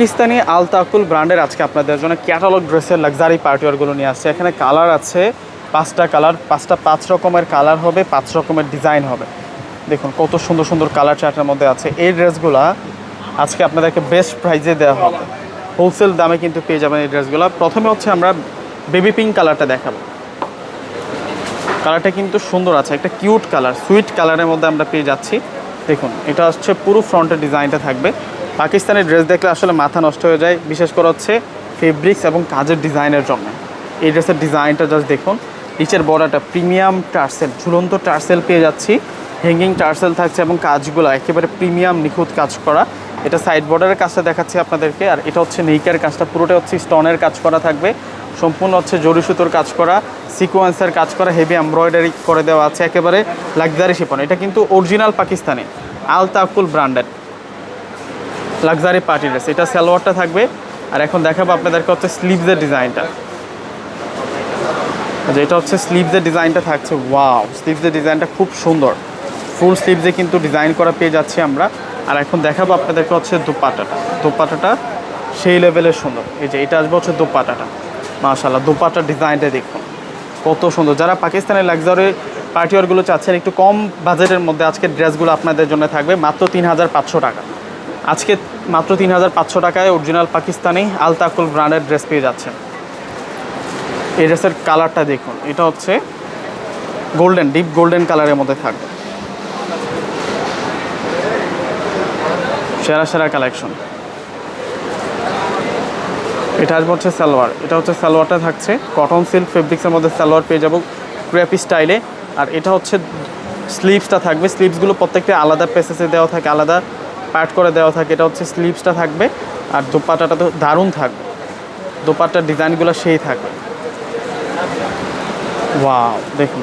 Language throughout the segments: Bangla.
পাকিস্তানি আলতাকুল ব্র্যান্ডের আজকে আপনাদের জন্য ক্যাটালগ ড্রেসের লাক্সারি পার্টিওয়ারগুলো নিয়ে আসছে। এখানে কালার আছে, পাঁচটা কালার, পাঁচটা পাঁচ রকমের কালার হবে, পাঁচ রকমের ডিজাইন হবে। দেখুন, কত সুন্দর সুন্দর কালার চার্টের মধ্যে আছে। এই ড্রেসগুলো আজকে আপনাদেরকে বেস্ট প্রাইজে দেওয়া হবে। হোলসেল দামে কিন্তু পেয়ে যাবেন এই ড্রেসগুলো। প্রথমে হচ্ছে আমরা বেবি পিঙ্ক কালারটা দেখাবো। কালারটা কিন্তু সুন্দর আছে, একটা কিউট কালার সুইট কালারের মধ্যে আমরা পেয়ে যাচ্ছি। দেখুন, এটা হচ্ছে পুরো ফ্রন্টের ডিজাইনটা থাকবে। পাকিস্তানি ড্রেস দেখলে আসলে মাথা নষ্ট হয়ে যায়, বিশেষ করে হচ্ছে ফেব্রিক্স এবং কাজের ডিজাইনের জন্য। এই ড্রেসের ডিজাইনটা জাস্ট দেখুন, নিচের বর্ডারটা প্রিমিয়াম টার্সেল, ঝুলন্ত টার্সেল পেয়ে যাচ্ছি। হ্যাঙ্গিং টার্সেল থাকছে এবং কাজগুলো একেবারে প্রিমিয়াম নিখুঁত কাজ করা। এটা সাইড বর্ডারের কাজটা দেখাচ্ছি আপনাদেরকে, আর এটা হচ্ছে নেইকার কাজটা পুরোটা হচ্ছে স্টোনের কাজ করা থাকবে। সম্পূর্ণ হচ্ছে জরি সুতোর কাজ করা সিকোয়েন্সের কাজ করা হেভি এমব্রয়ডারি করে দেওয়া আছে, একেবারে লাক্সারি শিপন। এটা কিন্তু অরিজিনাল পাকিস্তানি আলতাকুল ব্র্যান্ডেড লাক্সারি পার্টি ড্রেস এটা সালোয়ারটা থাকবে। আর এখন দেখাবো আপনাদেরকে হচ্ছে স্লিভসের ডিজাইনটা। যে এটা হচ্ছে স্লিভসের ডিজাইনটা থাকছে। ওয়াও স্লিভসের ডিজাইনটা খুব সুন্দর। ফুল স্লিভসে কিন্তু ডিজাইন করা পেয়ে যাচ্ছি আমরা। আর এখন দেখাবো আপনাদেরকে হচ্ছে দোপাটাটা। দোপাটাটা সেই লেভেলের সুন্দর। এই যে এটা আসবে হচ্ছে দোপাটাটা। মাশাল্লাহ দোপাটার ডিজাইনটা দেখুন। কত সুন্দর। যারা পাকিস্তানের লাক্সারি পার্টিওয়ারগুলো চাচ্ছেন, একটু কম বাজেটের মধ্যে আজকে ড্রেসগুলো আপনাদের জন্য থাকবে মাত্র তিন হাজার পাঁচশো টাকা। আজকে মাত্র তিন হাজার পাঁচশো টাকায় অরিজিনাল পাকিস্তানি আলতাকুল ব্র্যান্ডের ড্রেস পেয়ে যাচ্ছেন। এই ড্রেসের কালারটা দেখুন, এটা হচ্ছে গোল্ডেন, ডিপ গোল্ডেন কালারের মধ্যে থাকবে। সেরা সেরা কালেকশন। এটা আসবে হচ্ছে সালোয়ার, এটা হচ্ছে সালোয়ারটা থাকছে কটন সিল্ক ফেব্রিক্সের মধ্যে সালোয়ার পেয়ে যাব ক্র্যাপি স্টাইলে। আর এটা হচ্ছে স্লিভসটা থাকবে, স্লিভসগুলো প্রত্যেকটা আলাদা পেসেসে দেওয়া থাকে, আলাদা পার্ট করে দেওয়া থাকে, এটা হচ্ছে স্লিপসটা থাকবে আর দোপাটাটা তো দারুণ থাকবে। দোপাটার ডিজাইনগুলো সেই থাকবে। ওয়াও দেখুন।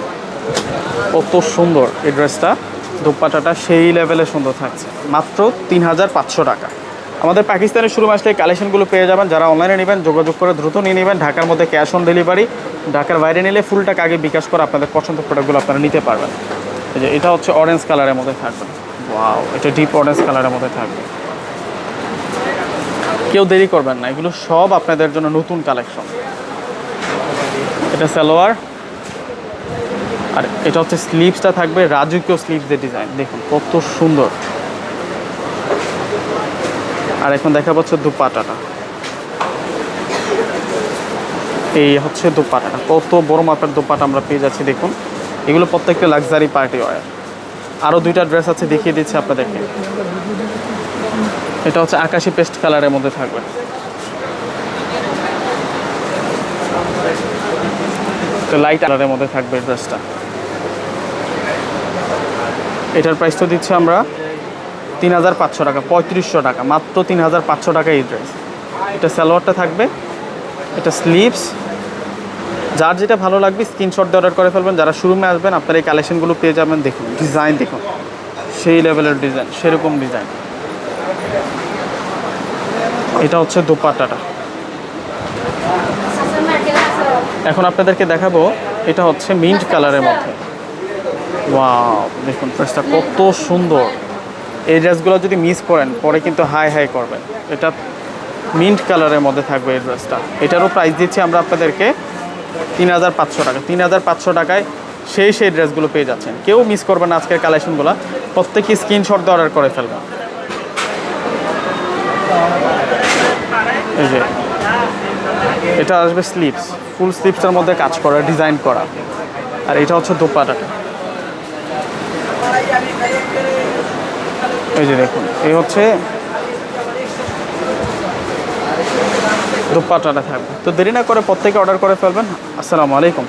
কত সুন্দর এই ড্রেসটা। দোপাটাটা সেই লেভেলে সুন্দর থাকছে। মাত্র তিন হাজার পাঁচশো টাকা। আমাদের পাকিস্তানের শুরু আসলে কালেকশনগুলো পেয়ে যাবেন। যারা অনলাইনে নেবেন, যোগাযোগ করে দ্রুত নিয়ে নেবেন। ঢাকার মধ্যে ক্যাশ অন ডেলিভারি ঢাকার বাইরে নিলে ফুল টাকা আগে বিকাশ করে আপনাদের পছন্দের প্রোডাক্টগুলো আপনারা নিতে পারবেন। যে এটা হচ্ছে অরেঞ্জ কালারের মধ্যে থাকবে। ওয়াও এটা ডিপ অরেঞ্জ কালারের মধ্যে থাকবে। কেউ দেরি করবেন না, এগুলো সব আপনাদের জন্য নতুন কালেকশন এটা সালোয়ার, আর এটা হচ্ছে স্লিভসটা থাকবে রাজকীয় স্লিভসের ডিজাইন দেখুন, কত সুন্দর। আর এখন দেখা পাচ্ছে দুপাটাটা। এই হচ্ছে দুপাটাটা। কত বড় মাপের দুপাটা আমরা পেয়ে যাচ্ছি, দেখুন। এগুলো প্রত্যেকটা লাক্সারি পার্টি ওয়ার আরও দুইটা ড্রেস আছে, দেখিয়ে দিচ্ছি আপনাদেরকে। এটা হচ্ছে আকাশি পেস্ট কালারের মধ্যে থাকবে। তো লাইট কালারের মধ্যে থাকবে ড্রেসটা। এটার প্রাইস তো দিচ্ছি আমরা তিন হাজার পাঁচশো টাকা, পঁয়ত্রিশশো টাকা, মাত্র তিন হাজার পাঁচশো টাকা এই ড্রেস এটা সালোয়ারটা থাকবে, এটা স্লিভস যার যেটা ভালো লাগবে স্ক্রিনশট দিয়ে অর্ডার করে ফেলবেন। যারা শোরুমে আসবেন, আপনারা এই কালেকশনগুলো পেয়ে যাবেন। দেখুন ডিজাইন দেখুন। সেই লেভেলের ডিজাইন সেরকম ডিজাইন এটা হচ্ছে দোপাট্টাটা। এখন আপনাদেরকে দেখাবো, এটা হচ্ছে মিন্ট কালারের মধ্যে। ওয়াও দেখুন ড্রেসটা কত সুন্দর। এই ড্রেসগুলো যদি মিস করেন, পরে কিন্তু হাই হাই করবেন। এটা মিন্ট কালারের মধ্যে থাকবে এই ড্রেসটা এটারও প্রাইস দিচ্ছি আমরা আপনাদেরকে তিন হাজার পাঁচশো টাকা। তিন হাজার পাঁচশো টাকায় সেই সেই ড্রেসগুলো পেয়ে যাচ্ছেন। কেউ মিস করবেন আজকের কালেকশনগুলো। প্রত্যেকে স্ক্রিনশট দিয়ে অর্ডার করে ফেলবেন। এই যে, এটা আসবে স্লিপস ফুল স্লিপসের মধ্যে কাজ করা ডিজাইন করা। আর এটা হচ্ছে দোপাটাটা এই যে দেখুন, এই হচ্ছে দোপাটাটা থাকবে। তো দেরি না করে প্রত্যেকে অর্ডার করে ফেলবেন। আসসালামু আলাইকুম।